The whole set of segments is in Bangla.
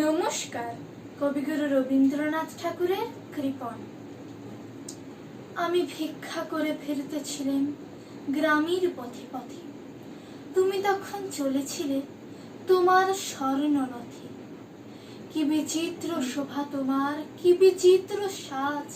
নমস্কার, কবিগুরু রবীন্দ্রনাথ ঠাকুরের কৃপণ। আমি ভিক্ষা করে ফিরতেছিলেন গ্রামের পথে পথে। তুমি তখন চলেছিলে তোমার স্বর্ণরথে কি বিচিত্র শোভা তোমার, কি বিচিত্র সাজ।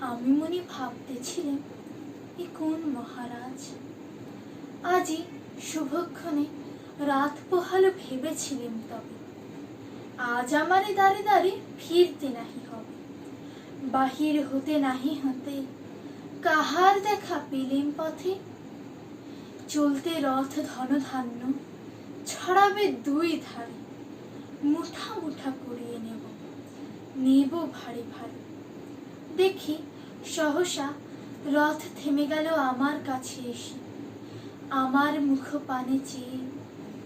আমি মনে ভাবতেছিলেন এ কোন মহারাজ? আজই শুভক্ষণে রাত পোহালো ভেবেছিলেন তবে। আজ আমারে দাঁড়ে দাঁড়ে ফিরতে নাহি হবে। বাহির হতে নাহি হতে কাহার দেখা পেলেন পথে? চলতে রথ ধনধান্য ছড়াবে দুই ধারে। মুঠা মুঠা করিয়ে নেব নেব ভারী ভারী। দেখি সহসা রথ থেমে গেল আমার কাছে এসে। আমার মুখ পানে চেয়ে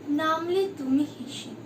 নামলে তুমি হেসে।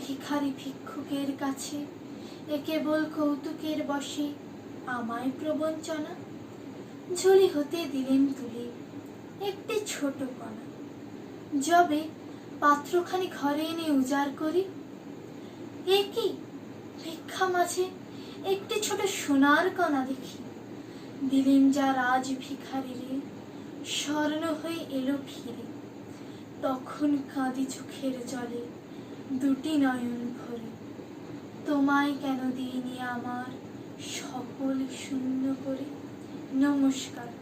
ভিখারি ভিক্ষুকের কাছে, এ কেবল কৌতুকের বসে আমায় প্রবঞ্চনা। ঝুলি হতে দিলেন তুলে একটি ছোট কণা। যবে পাত্রখানি ঘরে এনে উজাড় করি, এ কি? ভিক্ষা মাঝে একটি ছোট সোনার কণা দেখি। দিলেন যা রাজ ভিখারিরে, স্বর্ণ হয়ে এলো ফিরে। তখন কাঁদি চোখের জলে দুটি নয়ন ভরে। তোমায় কেন দিইনি আমার সকল শূন্য করে? নমস্কার।